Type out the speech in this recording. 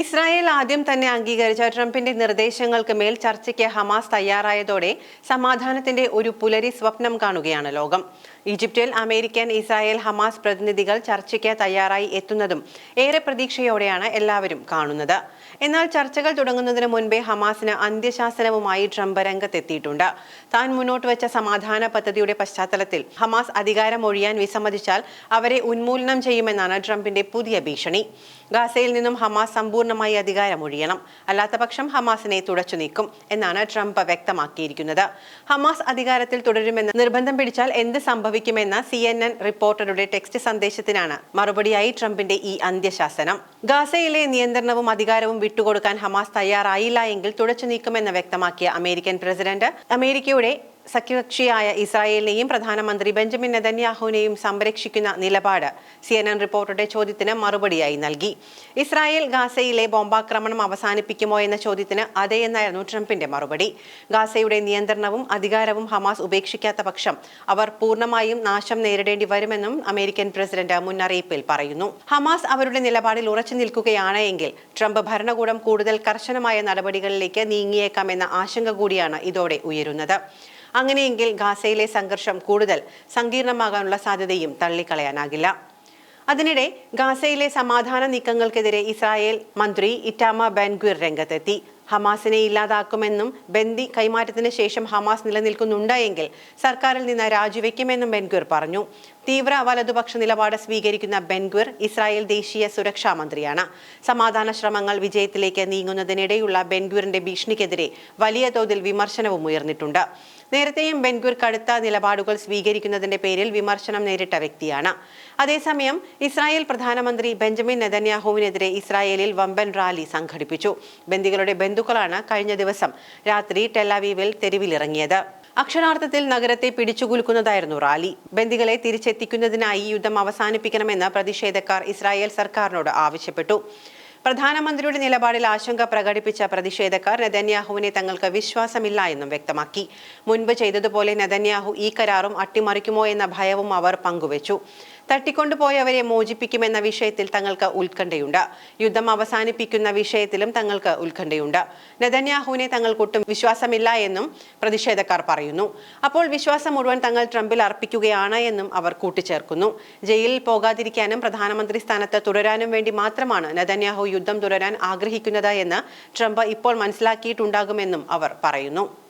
Israel ആദ്യം തന്നെ അംഗീകരിച്ച ട്രംപിന്റെ നിർദ്ദേശങ്ങൾക്ക് മേൽ ചർച്ചയ്ക്ക് ഹമാസ് തയ്യാറായതോടെ സമാധാനത്തിന്റെ ഒരു പുലരി സ്വപ്നം കാണുകയാണ് ലോകം. ഈജിപ്തിൽ അമേരിക്കൻ ഇസ്രായേൽ ഹമാസ് പ്രതിനിധികൾ ചർച്ചയ്ക്ക് തയ്യാറായി എത്തുന്നതും ഏറെ പ്രതീക്ഷയോടെയാണ് എല്ലാവരും കാണുന്നത്. എന്നാൽ ചർച്ചകൾ തുടങ്ങുന്നതിന് മുൻപേ ഹമാസിന് അന്ത്യശാസനവുമായി ട്രംപ് രംഗത്തെത്തിയിട്ടുണ്ട്. താൻ മുന്നോട്ട് വെച്ച സമാധാന പദ്ധതിയുടെ പശ്ചാത്തലത്തിൽ ഹമാസ് അധികാരം ഒഴിയാൻ വിസമ്മതിച്ചാൽ അവരെ ഉന്മൂലനം ചെയ്യുമെന്നാണ് ട്രംപിന്റെ പുതിയ ഭീഷണി. ഗാസയിൽ നിന്നും ഹമാസ് സമ്പൂർണമായി അധികാരം ഒഴിയണം. അല്ലാത്തപക്ഷം ഹമാസിനെ തുടച്ചു നീക്കും എന്നാണ് ട്രംപ് വ്യക്തമാക്കിയിരിക്കുന്നത്. ഹമാസ് അധികാരത്തിൽ തുടരുമെന്ന് നിർബന്ധം പിടിച്ചാൽ എന്ത് സംഭവിക്കുമെന്ന സി എൻ എൻ റിപ്പോർട്ടറുടെ ടെക്സ്റ്റ് സന്ദേശത്തിനാണ് മറുപടിയായി ട്രംപിന്റെ ഈ അന്ത്യശാസനം. ഗാസയിലെ നിയന്ത്രണവും അധികാരവും വിട്ടുകൊടുക്കാൻ ഹമാസ് തയ്യാറായില്ല എങ്കിൽ തുടച്ചു നീക്കുമെന്ന് വ്യക്തമാക്കിയ അമേരിക്കൻ പ്രസിഡന്റ്. അമേരിക്കയുടെ സഖ്യകക്ഷിയായ ഇസ്രായേലിനെയും പ്രധാനമന്ത്രി ബെഞ്ചമിൻ നെതന്യാഹുവിനെയും സംരക്ഷിക്കുന്ന നിലപാട് സി എൻ എൻ റിപ്പോർട്ടറുടെ ചോദ്യത്തിന് മറുപടിയായി നൽകി. ഇസ്രായേൽ ഗാസയിലെ ബോംബാക്രമണം അവസാനിപ്പിക്കുമോ എന്ന ചോദ്യത്തിന് അതെ എന്നായിരുന്നു ട്രംപിന്റെ മറുപടി. ഗാസയുടെ നിയന്ത്രണവും അധികാരവും ഹമാസ് ഉപേക്ഷിക്കാത്ത പക്ഷം അവർ പൂർണമായും നാശം നേരിടേണ്ടി വരുമെന്നും അമേരിക്കൻ പ്രസിഡന്റ് മുന്നറിയിപ്പിൽ പറയുന്നു. ഹമാസ് അവരുടെ നിലപാടിൽ ഉറച്ചു നിൽക്കുകയാണ് എങ്കിൽ ട്രംപ് ഭരണകൂടം കൂടുതൽ കർശനമായ നടപടികളിലേക്ക് നീങ്ങിയേക്കാമെന്ന ആശങ്ക കൂടിയാണ് ഇതോടെ ഉയരുന്നത്. അങ്ങനെയെങ്കിൽ ഗാസയിലെ സംഘർഷം കൂടുതൽ സങ്കീർണമാകാനുള്ള സാധ്യതയും തള്ളിക്കളയാനാകില്ല. അതിനിടെ ഗാസയിലെ സമാധാന നീക്കങ്ങൾക്കെതിരെ ഇസ്രായേൽ മന്ത്രി ഇറ്റാമ ബാൻഗ്വിർ രംഗത്തെത്തി. ഹമാസിനെ ഇല്ലാതാക്കുമെന്നും ബന്ദി കൈമാറ്റത്തിന് ശേഷം ഹമാസ് നിലനിൽക്കുന്നുണ്ട് എങ്കിൽ സർക്കാരിൽ നിന്ന് രാജിവെക്കുമെന്നും ബെൻഗുർ പറഞ്ഞു. തീവ്ര വലതുപക്ഷ നിലപാട് സ്വീകരിക്കുന്ന ബെൻഗ്വിർ ഇസ്രായേൽ ദേശീയ സുരക്ഷാ മന്ത്രിയാണ്. സമാധാന ശ്രമങ്ങൾ വിജയത്തിലേക്ക് നീങ്ങുന്നതിനിടെയുള്ള ബെൻഗ്വിറിന്റെ ഭീഷണിക്കെതിരെ വലിയ തോതിൽ വിമർശനവും ഉയർന്നിട്ടുണ്ട്. നേരത്തെയും ബെൻഗുർ കടുത്ത നിലപാടുകൾ സ്വീകരിക്കുന്നതിന്റെ പേരിൽ വിമർശനം നേരിട്ട വ്യക്തിയാണ്. അതേസമയം ഇസ്രായേൽ പ്രധാനമന്ത്രി ബെഞ്ചമിൻ നെതന്യാഹുവിനെതിരെ ഇസ്രായേലിൽ വമ്പൻ റാലി സംഘടിപ്പിച്ചു. ബന്ദികളുടെ ബന്ധുക്കളാണ് കഴിഞ്ഞ ദിവസം രാത്രി ടെലാവീവിൽ തെരുവിലിറങ്ങിയത്. അക്ഷരാർത്ഥത്തിൽ നഗരത്തെ പിടിച്ചുകുലുക്കുന്നതായിരുന്നു റാലി. ബന്ദികളെ തിരിച്ചെത്തിക്കുന്നതിനായി യുദ്ധം അവസാനിപ്പിക്കണമെന്ന് പ്രതിഷേധക്കാർ ഇസ്രായേൽ സർക്കാരിനോട് ആവശ്യപ്പെട്ടു. പ്രധാനമന്ത്രിയുടെ നിലപാടിൽ ആശങ്ക പ്രകടിപ്പിച്ച പ്രതിഷേധക്കാർ നെതന്യാഹുവിനെ തങ്ങൾക്ക് വിശ്വാസമില്ല എന്നും വ്യക്തമാക്കി. മുൻപ് ചെയ്തതുപോലെ നെതന്യാഹു ഈ കരാറും അട്ടിമറിക്കുമോ എന്ന ഭയവും അവർ പങ്കുവച്ചു. തട്ടിക്കൊണ്ടുപോയവരെ മോചിപ്പിക്കുമെന്ന വിഷയത്തിൽ തങ്ങൾക്ക് ഉത്കണ്ഠയുണ്ട്. യുദ്ധം അവസാനിപ്പിക്കുന്ന വിഷയത്തിലും തങ്ങൾക്ക് ഉത്കണ്ഠയുണ്ട്. നെതന്യാഹുവിനെ തങ്ങൾക്കൊട്ടും വിശ്വാസമില്ല എന്നും പ്രതിഷേധക്കാർ പറയുന്നു. അപ്പോൾ വിശ്വാസം മുഴുവൻ തങ്ങൾ ട്രംപിൽ അർപ്പിക്കുകയാണ് എന്നും അവർ കൂട്ടിച്ചേർക്കുന്നു. ജയിലിൽ പോകാതിരിക്കാനും പ്രധാനമന്ത്രി സ്ഥാനത്ത് തുടരാനും വേണ്ടി മാത്രമാണ് നെതന്യാഹു യുദ്ധം തുടരാൻ ആഗ്രഹിക്കുന്നത് എന്ന് ട്രംപ് ഇപ്പോൾ മനസ്സിലാക്കിയിട്ടുണ്ടാകുമെന്നും അവർ പറയുന്നു.